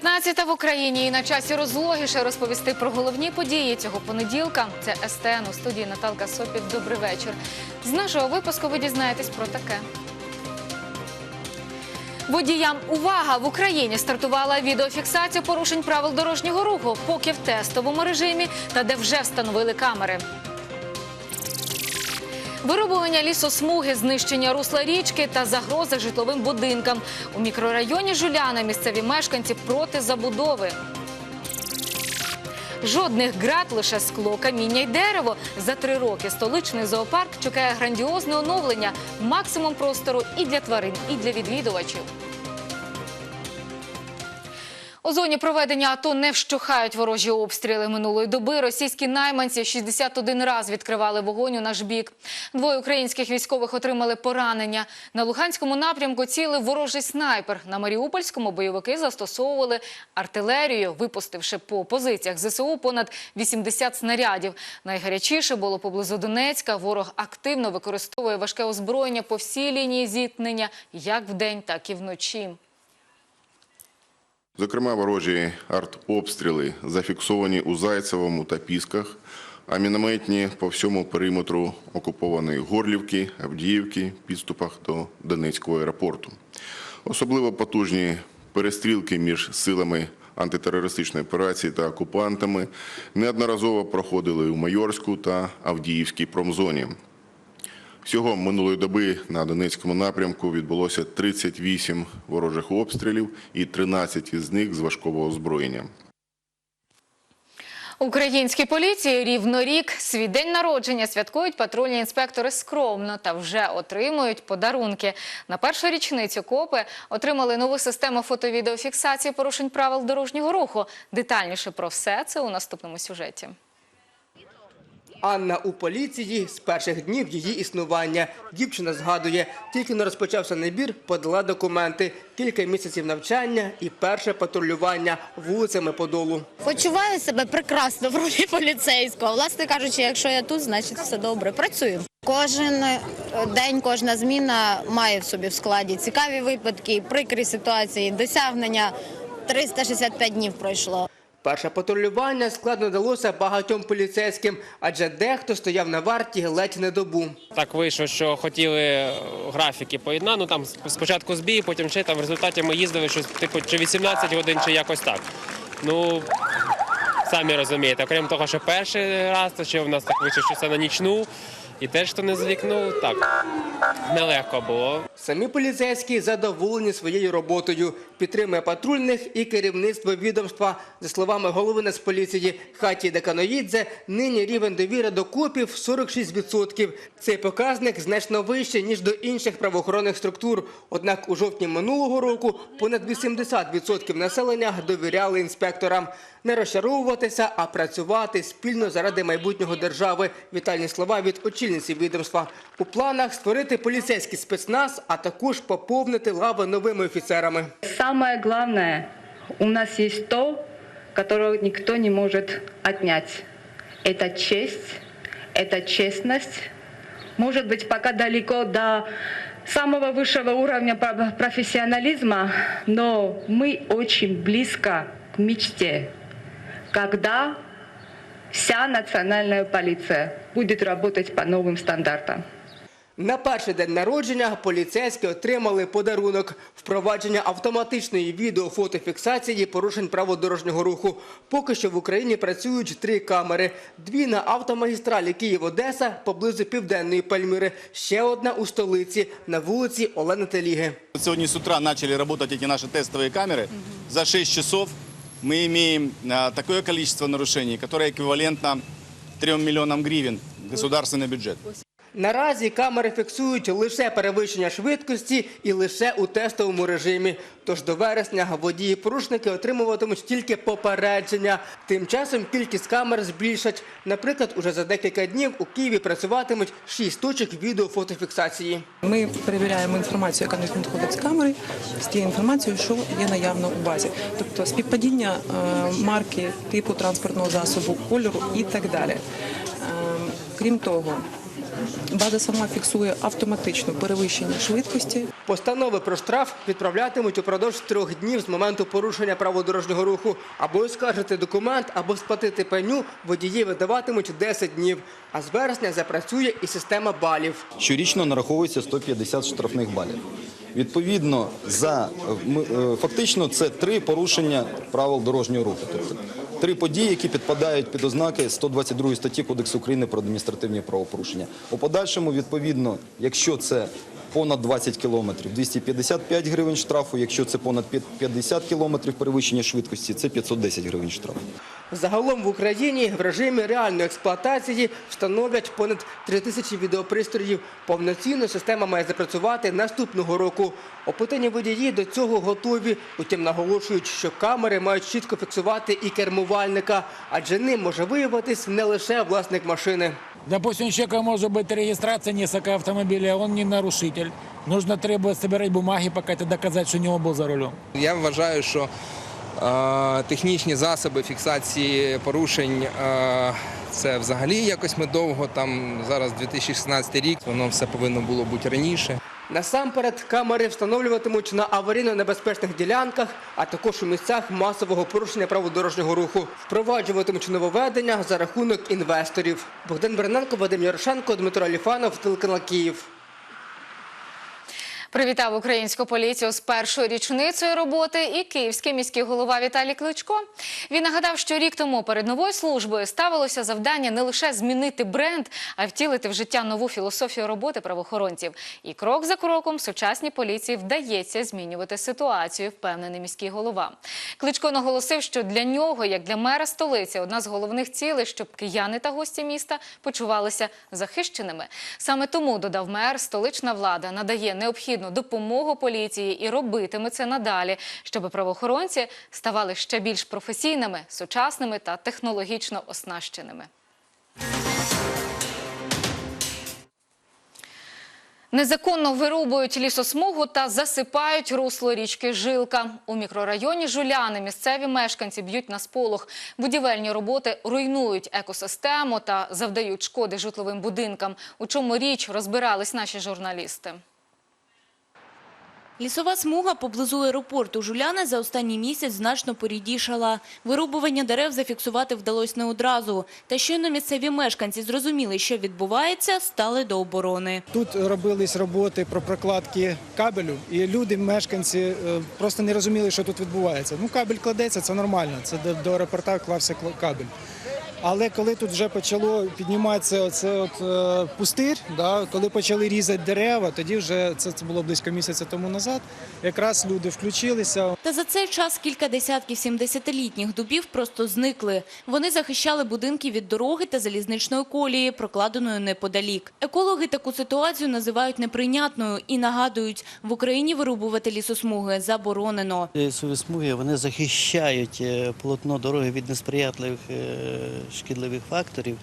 19 в Україні і на часі розлогіше розповісти про головні події цього понеділка. Це СТН у студії Наталка Сопіт. Добрий вечір. З нашого випуску ви дізнаєтесь про таке. Водіям увага! В Україні стартувала відеофіксація порушень правил дорожнього руху, поки в тестовому режимі та де вже встановили камери. Вирубування лісосмуги, знищення русла річки та загроза житловим будинкам. У мікрорайоні Жуляна місцеві мешканці проти забудови. Жодних град, лише скло, каміння й дерево. За три роки столичний зоопарк чекає грандіозне оновлення, максимум простору і для тварин, і для відвідувачів. У зоні проведення АТО не вщухають ворожі обстріли минулої доби. Російські найманці 61 раз відкривали вогонь у наш бік. Двоє українських військових отримали поранення. На Луганському напрямку цілив ворожий снайпер. На Маріупольському бойовики застосовували артилерію, випустивши по позиціях ЗСУ понад 80 снарядів. Найгарячіше було поблизу Донецька. Ворог активно використовує важке озброєння по всій лінії зіткнення, як вдень, так і вночі. Зокрема, ворожі артобстріли зафіксовані у Зайцевому та Пісках, а мінометні по всьому периметру окупованої Горлівки, Авдіївки, підступах до Донецького аеропорту. Особливо потужні перестрілки між силами антитерористичної операції та окупантами неодноразово проходили у Майорську та Авдіївській промзоні. Всього минулої доби на Донецькому напрямку відбулося 38 ворожих обстрілів і 13 із них з важкого озброєння. Українській поліції рівно рік свій день народження святкують патрульні інспектори скромно та вже отримують подарунки. На першу річницю копи отримали нову систему фото-відеофіксації порушень правил дорожнього руху. Детальніше про все це у наступному сюжеті. Анна у поліції з перших днів її існування. Дівчина згадує, тільки не розпочався набір, подала документи, кілька місяців навчання і перше патрулювання вулицями Подолу. Почуваю себе прекрасно в ролі поліцейського. Власне кажучи, якщо я тут, значить все добре. Працюю. Кожен е, день, кожна зміна має в собі в складі цікаві випадки, прикрі ситуації, досягнення. 365 днів пройшло. Перше патрулювання складно далося багатьом поліцейським, адже дехто стояв на варті ледь не добу. Так вийшло, що хотіли е, графіки поєднати. Ну там спочатку збій, потім ще там в результаті ми їздили щось типу чи 18 годин, чи якось так. Ну самі розумієте, окрім того, що перший раз, то ще в нас так вийшло, що це на нічну, і теж хто не звікнув, так нелегко було. Самі поліцейські задоволені своєю роботою. Підтримує патрульних і керівництво відомства. За словами голови Нацполіції Хаті Деканоїдзе, нині рівень довіри до копів 46%. Цей показник значно вищий, ніж до інших правоохоронних структур. Однак у жовтні минулого року понад 80% населення довіряли інспекторам. Не розчаровуватися, а працювати спільно заради майбутнього держави. Вітальні слова від очільниці відомства. У планах створити поліцейський спецназ, а також поповнити лави новими офіцерами. Самое главное, у нас есть то, которого никто не может отнять. Это честь, это честность. Может быть, пока далеко до самого высшего уровня про- профессионализма, но мы очень близко к мечте, когда вся национальная полиция будет работать по новым стандартам. На перший день народження поліцейські отримали подарунок – впровадження автоматичної відеофотофіксації порушень правил дорожнього руху. Поки що в Україні працюють три камери. Дві на автомагістралі Київ-Одеса поблизу Південної Пальміри. Ще одна у столиці на вулиці Олени Теліги. Вот Сегодня с утра начали работать эти наши тестовые камеры. За 6 часов мы имеем а, такое количество нарушений, которое эквивалентно 3 миллионам гривен в государственный бюджет. Наразі камери фіксують лише перевищення швидкості і лише у тестовому режимі. Тож до вересня водії-порушники отримуватимуть тільки попередження. Тим часом кількість камер збільшать. Наприклад, уже за декілька днів у Києві працюватимуть 6 точок відеофотофіксації. Ми перевіряємо інформацію, яка не надходить з камери, з тією інформацією, що є наявно у базі, тобто співпадіння е, марки, типу транспортного засобу, кольору і так далі. Е, Крім того, База сама фіксує автоматично перевищення швидкості. Постанови про штраф відправлятимуть упродовж трьох днів з моменту порушення правил дорожнього руху. Або оскаржити документ, або сплатити пеню водії видаватимуть 10 днів. А з вересня запрацює і система балів. Щорічно нараховується 150 штрафних балів. Відповідно, за м- е, фактично це три порушення правил дорожнього руху. Тобто три події, які підпадають під ознаки 122 статті Кодексу України про адміністративні правопорушення. У подальшому, відповідно, якщо це понад 20 кілометрів, 255 гривень штрафу. Якщо це понад 50 кілометрів перевищення швидкості, це 510 гривень штрафу. Загалом в Україні в режимі реальної експлуатації встановлять понад 3 тисячі відеопристроїв. Повноцінно система має запрацювати наступного року. Опитані водії до цього готові. Утім, наголошують, що камери мають чітко фіксувати і кермувальника, адже ним може виявитись не лише власник машини. Допустим, у человека может быть регистрация несколько автомобилей, а он не нарушитель. Нужно требовать собирать бумаги, пока это доказать, что не он был за рулем. Я вважаю, що е, технічні засоби фіксації порушень це взагалі якось ми довго. Там зараз 2016 рік, воно все повинно було бути раніше. Насамперед, камери встановлюватимуть на аварійно-небезпечних ділянках, а також у місцях масового порушення правил дорожнього руху. Впроваджуватимуть нововведення за рахунок інвесторів. Богдан Берненко, Вадим Ярошенко, Дмитро Аліфанов, телеканал Київ. Привітав українську поліцію з першою річницею роботи і київський міський голова Віталій Кличко. Він нагадав, що рік тому перед новою службою ставилося завдання не лише змінити бренд, а й втілити в життя нову філософію роботи правоохоронців. І крок за кроком сучасній поліції вдається змінювати ситуацію, впевнений міський голова. Кличко наголосив, що для нього, як для мера столиці, одна з головних цілей, щоб кияни та гості міста почувалися захищеними. Саме тому додав мер, столична влада надає необхідну допомогу поліції і робитиме це надалі, щоб правоохоронці ставали ще більш професійними, сучасними та технологічно оснащеними. Незаконно вирубують лісосмугу та засипають русло річки Жилка. У мікрорайоні Жуляни місцеві мешканці б'ють на сполох. Будівельні роботи руйнують екосистему та завдають шкоди житловим будинкам. У чому річ розбирались наші журналісти. Лісова смуга поблизу аеропорту Жуляни за останній місяць значно порідішала. Вирубування дерев зафіксувати вдалося не одразу. Та щойно місцеві мешканці зрозуміли, що відбувається, стали до оборони. Тут робились роботи про прокладки кабелю, і люди, мешканці, е, просто не розуміли, що тут відбувається. Ну, кабель кладеться, це нормально. Це до, аеропорта клався кла- кабель. Але коли тут вже почало підніматися оце от е, пустир, да, коли почали різати дерева, тоді вже це, це було близько місяця тому назад. Якраз люди включилися. Та за цей час кілька десятків 70-літніх дубів просто зникли. Вони захищали будинки від дороги та залізничної колії, прокладеної неподалік. Екологи таку ситуацію називають неприйнятною і нагадують, в Україні вирубувати лісосмуги заборонено. Лісові смуги вони захищають е, полотно дороги від несприятливих е, шкідливих факторів,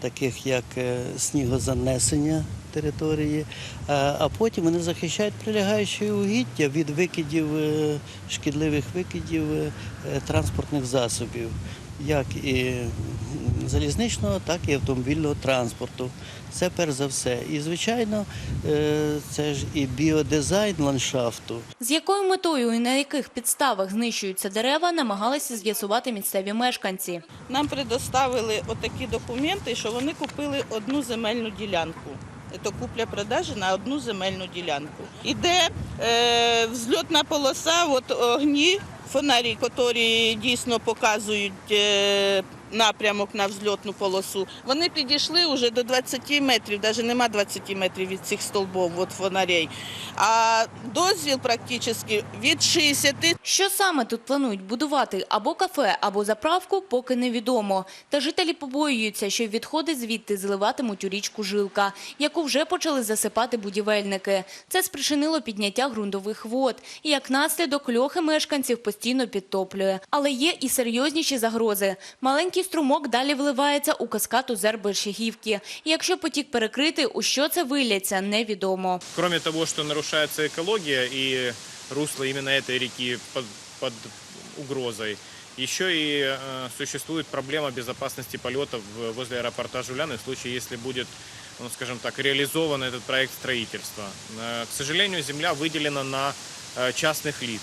таких як е, снігозанесення території, а потім вони захищають прилягаючі угіддя від викидів, е, шкідливих викидів е, транспортних засобів, як і залізничного, так і автомобільного транспорту. Це перш за все. І, звичайно, е, це ж і біодизайн ландшафту. З якою метою і на яких підставах знищуються дерева, намагалися з'ясувати місцеві мешканці. Нам предоставили отакі документи, що вони купили одну земельну ділянку. Це купля-продажа на одну земельну ділянку. Іде е, взльотна полоса, от огні, фонарі, які дійсно показують е, напрямок на взльотну полосу. Вони підійшли вже до 20 метрів, навіть нема 20 метрів від цих столбов, от фонарей. А дозвіл практично від 60 Що саме тут планують будувати або кафе, або заправку, поки невідомо. Та жителі побоюються, що відходи звідти зливатимуть у річку Жилка, яку вже почали засипати будівельники. Це спричинило підняття ґрунтових вод. І як наслідок льохи мешканців постійно підтоплює. Але є і серйозніші загрози. Маленький струмок далі вливається у каскад озер Большегівки. І якщо потік перекрити, у що це вилляться, невідомо. Кроме того, что нарушается экология и русло именно этой реки под, под угрозой, еще и э, существует проблема безопасности полетов в- возле аэропорта Жуляны в случае, если будет ну, скажем так, реализован этот проект строительства. Э, К сожалению, земля выделена на э, частных лиц.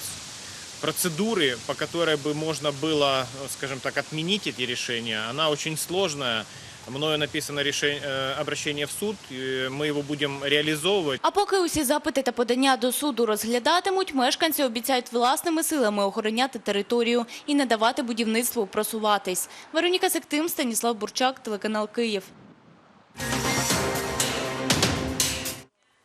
Процедуры, по которой бы можно было, э, скажем так, отменить эти решения, она очень сложная. Мною написано решение, э, обращение в суд, и мы его будем реализовывать. А поки усі запити та подання до суду розглядатимуть, мешканці обіцяють власними силами охороняти територію і не давати будівництву просуватись. Вероніка Сектим, Станіслав Бурчак, телеканал Київ.